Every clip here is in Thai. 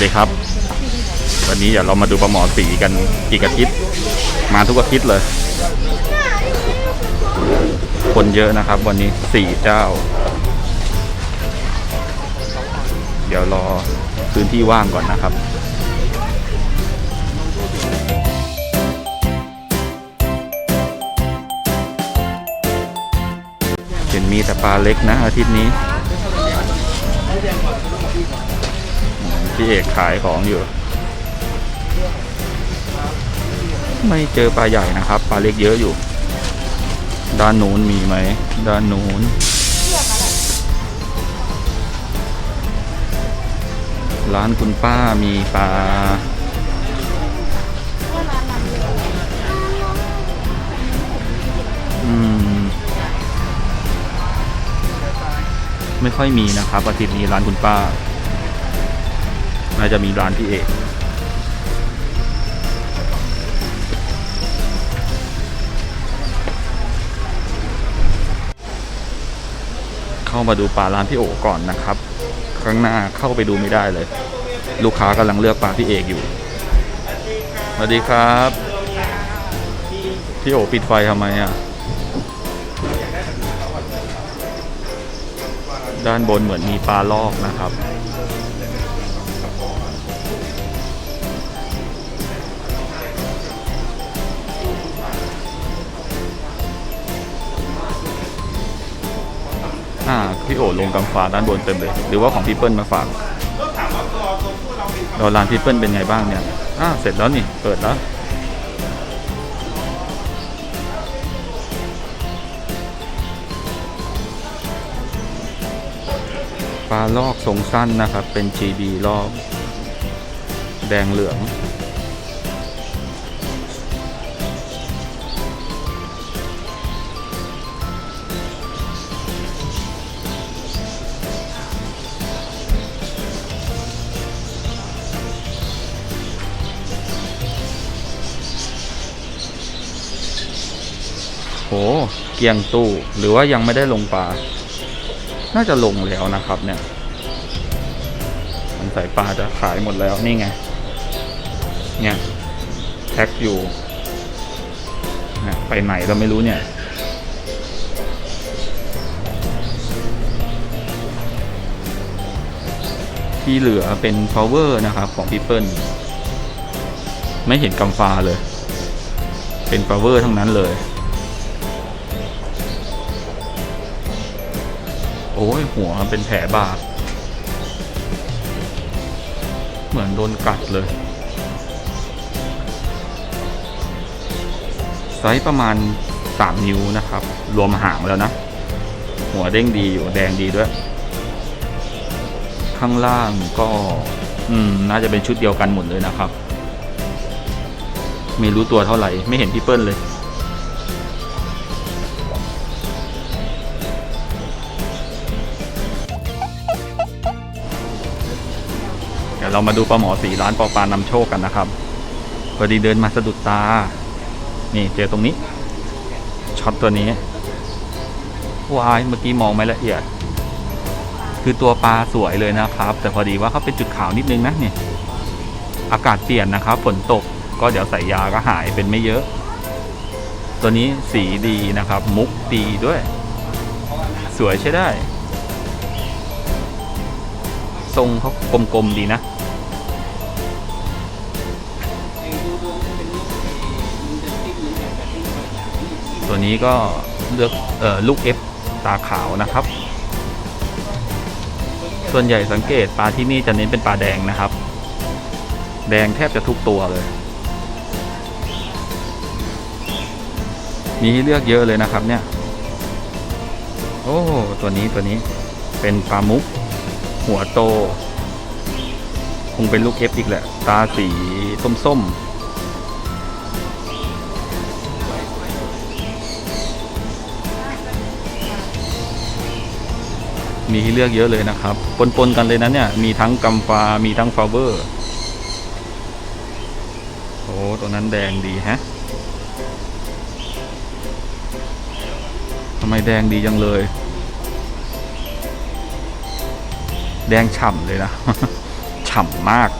วัสดีครับ วันนี้เดี๋ยวเรามาดูปลาหมอสีกันอีกอาทิตย์ มาทุกอาทิตย์เลย คนเยอะนะครับ วันนี้สี่เจ้า เดี๋ยวรอพื้นที่ว่างก่อนนะครับเห็นมีแต่ปลาเล็กนะอาทิตย์นี้ พี่เอกขายของอยู่ ไม่เจอปลาใหญ่นะครับปลาเล็กเยอะอยู่ ด้านนู้นมีไหมด้านนู้นร้านคุณป้ามีปลาอืม ไม่ค่อยมีนะครับอาทิตย์นี้ร้านคุณป้า น่าจะมีร้านพี่เอกเข้ามาดูปลาร้านพี่โอก่อนนะครับข้างหน้าเข้าไปดูไม่ได้เลย ลูกค้ากำลังเลือกปลาพี่เอกอยู่สวัสดีครับ พี่โอปิดไฟทำไมอะ ด้านบนเหมือนมีปลาลอกนะครับ โอลงกำฟ้าด้านบนเต็มเลย หรือว่าของพี่เปิ้ลมาฝากดอลลานพี่เปิ้ลเป็นไงบ้างเนี่ยอ่าเสร็จแล้วนี่ เปิดแล้ว ปลาลอกทรงสั้นนะครับ เป็น GB ลอก แดงเหลือง โหเกียงตู้หรือว่ายังไม่ได้ลงปลา น่าจะลงแล้วนะครับเนี่ยมันใส่ปลาจะขายหมดแล้วนี่ไง เนี่ยแพ็คอยู่เนี่ยไปไหนเราไม่รู้เนี่ยที่เหลือเป็น power นะครับ ของพี่เปิลไม่เห็นกำฟ้าเลย เป็น power ทั้งนั้นเลย อ้ยหัวเป็นแผลบาดเหมือนโดนกัดเลย ไซส์ประมาณ 3 นิ้วนะครับ รวมหางแล้วนะ หัวเด้งดีอยู่แดงดีด้วย ข้างล่างก็ อืม น่าจะเป็นชุดเดียวกันหมดเลยนะครับ ไม่รู้ตัวเท่าไหร่ ไม่เห็นพี่เปิ้ลเลย เรามาดูปลาหมอสีร้านปอปลานำโชคกันนะครับพอดีเดินมาสะดุดตา นี่เจอตรงนี้ช็อตตัวนี้วายเมื่อกี้มองไม่ละเอียด คือตัวปลาสวยเลยนะครับ แต่พอดีว่าเขาเป็นจุดขาวนิดนึงนะเนี่ยอากาศเปลี่ยนนะครับ ฝนตกก็เดี๋ยวใส่ยาก็หายเป็นไม่เยอะ ตัวนี้สีดีนะครับ มุกดีด้วย สวยใช้ได้ ทรงเขากลมๆดีนะ ตัวนี้ก็เลือกเอ่อลูก F ตาขาวนะครับ ส่วนใหญ่สังเกตปลาที่นี่จะเน้นเป็นปลาแดงนะครับ แดงแทบจะทุกตัวเลย มีให้เลือกเยอะเลยนะครับเนี่ย โอ้ตัวนี้ตัวนี้เป็นปลามุก หัวโต คงเป็นลูกเอฟอีกแหละ ตาสีส้มๆ มีให้เลือกเยอะเลยนะครับ ปนๆกันเลยนะเนี่ย มีทั้งกัมฟา มีทั้งฟาเวอร์ โอ้ตัวนั้นแดงดีฮะทำไมแดงดีจังเลย แดงฉ่ำเลยนะ ฉ่ำมาก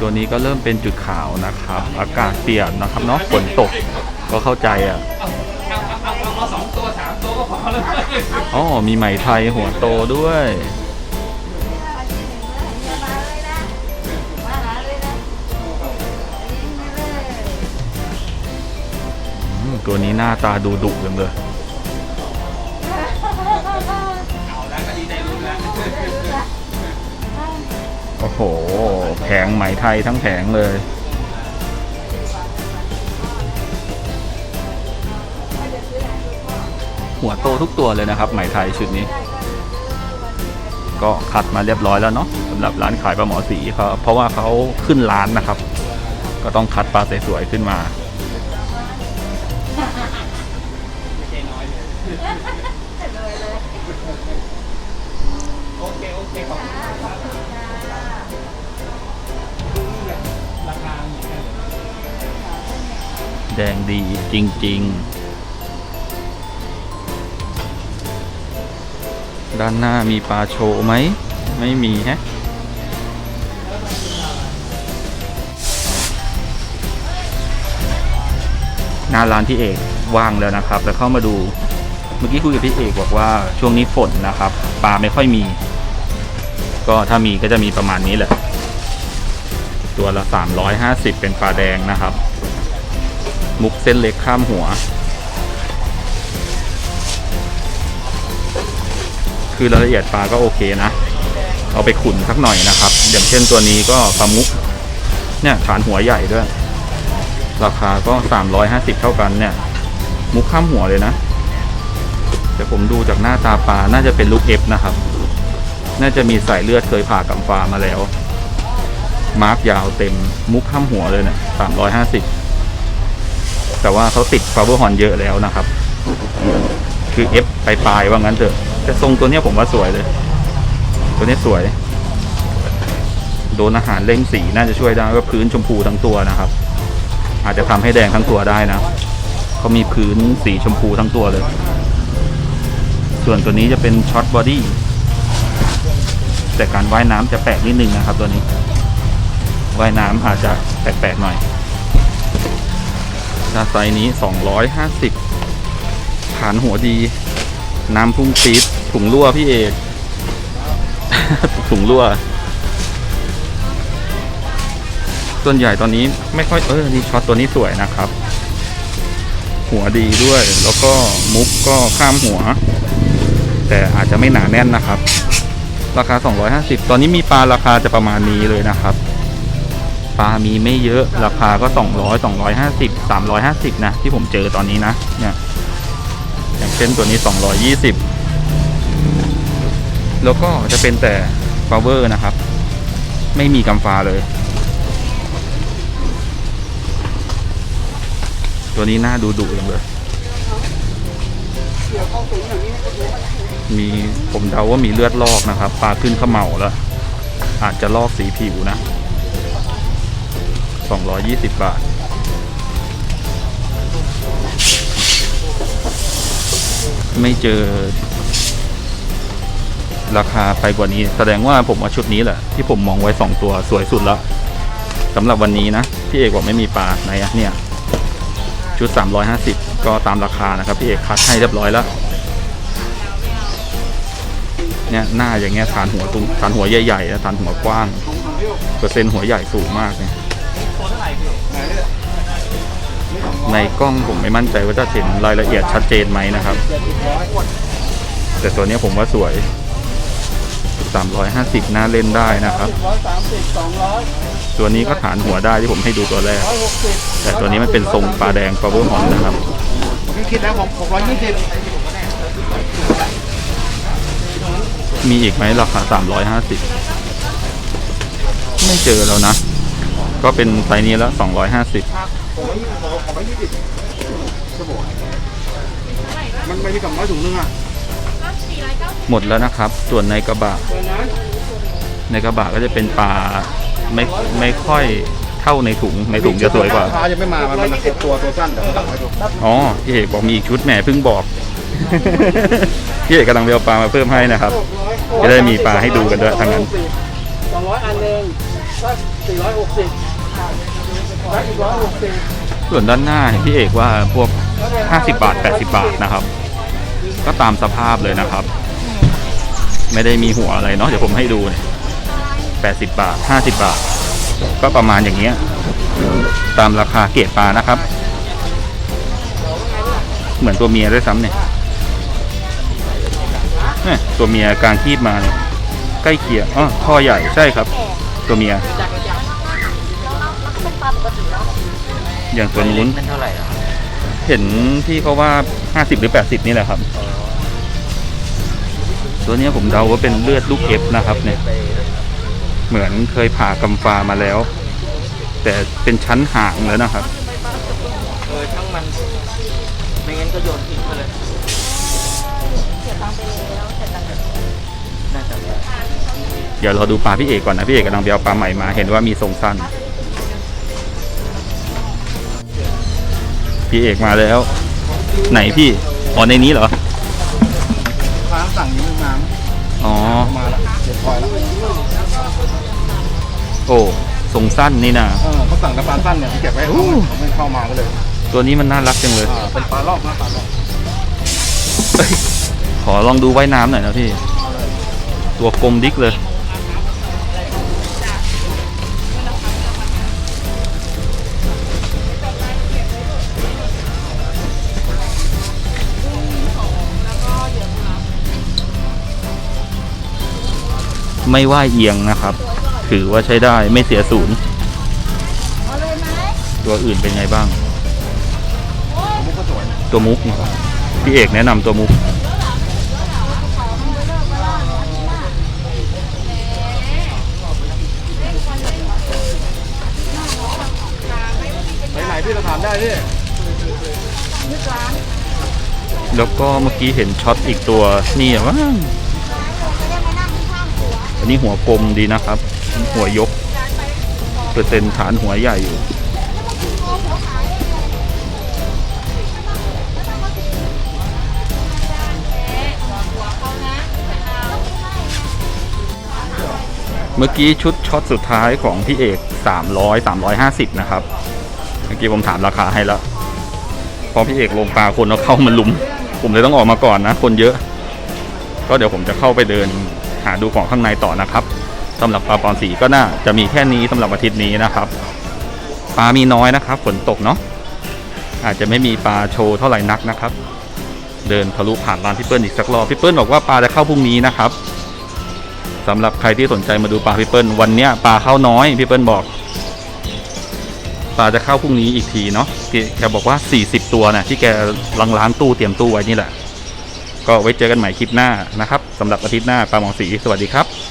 ตัวนี้ก็เริ่มเป็นจุดขาวนะครับ อากาศเปลี่ยนนะครับเนาะฝนตก ก็เข้าใจอะเอาเอาเอาเอาสองตัวสามตัวก็พอแล้วอ๋อมีไหมไทยหัวโตด้วย อืมตัวนี้หน้าตาดูดุจังเลยเอาแล้วก็ดีใจรู้แล้วโอ้โห แผงไหมไทยทั้งแผงเลย หัวโตทุกตัวเลยนะครับไหมไทยชุดนี้ ก็คัดมาเรียบร้อยแล้วเนาะสำหรับร้านขายปลาหมอสีเขาเพราะว่าเขาขึ้นร้านนะครับ ก็ต้องคัดปลาสวยๆขึ้นมาแดงดีจริง ๆ ด้านหน้ามีปลาโชว์ไหม ไม่มีฮะ หน้าร้านพี่เอกว่างแล้วนะครับ แล้วเข้ามาดู เมื่อกี้คุยกับพี่เอกบอกว่าช่วงนี้ฝนนะครับ ปลาไม่ค่อยมี ก็ถ้ามีก็จะมีประมาณนี้แหละ ตัวละ 350 เป็นปลาแดงนะครับ มุกเส้นเล็กข้ามหัว คือรายละเอียดปลาก็โอเคนะ เอาไปขุนสักหน่อยนะครับ อย่างเช่นตัวนี้ก็ปลามุก เนี่ยฐานหัวใหญ่ด้วย ราคาก็ 350 เท่ากันเนี่ย มุกข้ามหัวเลยนะแต่ผมดูจากหน้าตาปลา น่าจะเป็นลูกเอฟนะครับ น่าจะมีสายเลือดเคยผ่ากำฟ้ามาแล้ว มาร์กยาวเต็มมุกข้ามหัวเลยเนี่ย350แต่ว่าเขาติด power horn เยอะแล้วนะครับ คือ F ปลายๆว่างั้นเถอะ แต่ทรงตัวเนี้ยผมว่าสวยเลย ตัวนี้สวย โดนอาหารเล่งสีน่าจะช่วยได้ว่าพื้นชมพูทั้งตัวนะครับ อาจจะทำให้แดงทั้งตัวได้นะเขามีพื้นสีชมพูทั้งตัวเลย ส่วนตัวนี้จะเป็นช็อตบอดี้แต่การว่ายน้ำจะแปลกนิดนึงนะครับตัวนี้ ว่ายน้ำอาจจะแปลกๆหน่อยถ้าไซส์นี้ 250 ฐานหัวดี น้ำพุ่งปี๊ดถุงรั่วพี่เอก ถุงรั่ว ส่วนใหญ่ตอนนี้ไม่ค่อยเออนี่ช็อตตัวนี้สวยนะครับ หัวดีด้วย แล้วก็มุกก็ข้ามหัว แต่อาจจะไม่หนาแน่นนะครับ ราคา 250 ตอนนี้มีปลาราคาจะประมาณนี้เลยนะครับปลามีไม่เยอะราคาก็ 200 250 350 นะ ที่ผมเจอตอนนี้นะเนี่ย อย่างเช่นตัวนี้ 220 แล้วก็จะเป็นแต่ power นะครับ ไม่มีกำฟ้าเลย ตัวนี้น่าดูดุจังเลย มีผมเดาว่ามีเลือดลอกนะครับ ปลาขึ้นขม่าแล้ว อาจจะลอกสีผิวนะ 220 บาท ไม่เจอ ราคาไปกว่านี้ แสดงว่าผมว่าชุดนี้แหละที่ผมมองไว้2ตัวสวยสุดแล้วสำหรับวันนี้นะพี่เอกบอกไม่มีปลาไหนอะเนี่ย ชุด 350 ก็ตามราคานะครับ พี่เอกคัดให้เรียบร้อยแล้วเนี่ยหน้าอย่างเงี้ยฐานหัวตรงฐานหัวใหญ่ๆนะฐานหัวกว้าง เปอร์เซ็นต์หัวใหญ่สูงมากเนี่ย ในกล้องผมไม่มั่นใจว่าจะเห็นรายละเอียดชัดเจนไหมนะครับ แต่ตัวเนี้ยผมว่าสวย 350น่าเล่นได้นะครับร้อยสามสิบสองร้อยตัวนี้ก็ฐานหัวได้ที่ผมให้ดูตัวแรกร้อยหกสิบแต่ตัวนี้มันเป็นทรงปลาแดง power horn นะครับพี่คิดแล้วผมหกร้อยยี่สิบมีอีกไหมราคา 350 ไม่เจอแล้วนะ ก็เป็นไซส์นี้แล้ว 250 หกร้อยยี่สิบหกร้อยยี่สิบสมองมันไม่ใช่กับน้อยถุงนึงอะหมดแล้วนะครับ ส่วนในกระบะเปิดนะในกระบะก็จะเป็นปลาไม่ไม่ค่อยเท่าในถุงในถุงจะสวยกว่าค้ายังไม่มา มันเป็นสิบตัวตัวสั้นเดี๋ยวตัดให้ดูอ๋อพี่เอกบอกมีอีกชุดแหมเพิ่งบอกพี่เอกกำลังไปเอาปลามาเพิ่มให้นะครับ จะได้มีปลาให้ดูกันด้วยทั้งนั้นสองร้อยอันหนึ่งสักสี่ร้อยหกสิบ ส่วนด้านหน้าเห็นพี่เอกว่าพวก 50 บาท 80 บาทนะครับ ก็ตามสภาพเลยนะครับ ไม่ได้มีหัวอะไรเนาะเดี๋ยวผมให้ดูเนี่ย80 บาท 50 บาท ก็ประมาณอย่างเงี้ยตามราคาเกรดปลานะครับ เหมือนตัวเมียด้วยซ้ำเนี่ยตัวเมียกลางคีบมาเนี่ยใกล้เคียงอ๋อท่อใหญ่ใช่ครับ ตัวเมีย อย่างตัวนู้นมันเท่าไหร่อะเห็นที่เขาว่า 50 หรือ 80 นี่แหละครับ ตัวเนี้ยผมเดาว่าเป็นเลือดลูกเอฟนะครับ เนี่ย เหมือนเคยผ่ากำฟามาแล้ว แต่เป็นชั้นห่างแล้วนะครับเออช่างมัน ไม่งั้นก็โยนทิ้งไปเลยน่าจะเดี๋ยวเราดูปลาพี่เอกก่อนนะพี่เอกกำลังไปเอาปลาใหม่มา เห็นว่ามีทรงสั้น พี่เอกมาแล้ว ไหนพี่ อ๋อในนี้เหรอค้างสั่งนี้มาอ๋อ มาแล้วเดี๋ยวคอยแล้วโอ้ทรงสั้นนี่นะเออเขาสั่งกระปลาสั้นเนี่ยเก็บไว้ให้เขาเขาไม่เข้ามาก็เลยตัวนี้มันน่ารักจังเลย อ่าเป็นปลาลอกนะปลาลอกเอ้ยขอลองดูว่ายน้ำหน่อยนะพี่ ตัวกลมดิกเลย ไม่ว่ายเอียงนะครับ ถือว่าใช้ได้ไม่เสียศูนย์ ตัวอื่นเป็นไงบ้างมุกก็สวยตัวมุกนะครับพี่เอกแนะนำตัวมุก ไหนๆพี่เราถามได้พี่แล้วก็เมื่อกี้เห็นช็อตอีกตัวนี่อะว่า อันนี้หัวกลมดีนะครับ หัวยก เปอร์เซ็นต์ฐานหัวใหญ่อยู่ เมื่อกี้ชุดช็อตสุดท้ายของพี่เอก 300 350 นะครับ เมื่อกี้ผมถามราคาให้แล้วพอพี่เอกลงปลาคนเอาเข้ามาลุม ผมเลยต้องออกมาก่อนนะ คนเยอะ ก็เดี๋ยวผมจะเข้าไปเดิน หาดูของข้างในต่อนะครับสำหรับปลาปอนสีก็น่าจะมีแค่นี้สำหรับอาทิตย์นี้นะครับปลามีน้อยนะครับฝนตกเนาะอาจจะไม่มีปลาโชว์เท่าไหร่นักนะครับ เดินทะลุผ่านร้านพี่เปิ้ลอีกสักรอบพี่เปิ้ลบอกว่าปลาจะเข้าพรุ่งนี้นะครับสำหรับใครที่สนใจมาดูปลาพี่เปิ้ลวันเนี้ยปลาเข้าน้อยพี่เปิ้ลบอกปลาจะเข้าพรุ่งนี้อีกทีเนาะแกบอกว่า 40 ตัวนะที่แกล้างล้างตู้เตรียมตู้ไว้นี่แหละ ก็ไว้เจอกันใหม่คลิปหน้านะครับสำหรับอาทิตย์หน้าปลาหมอสีสวัสดีครับ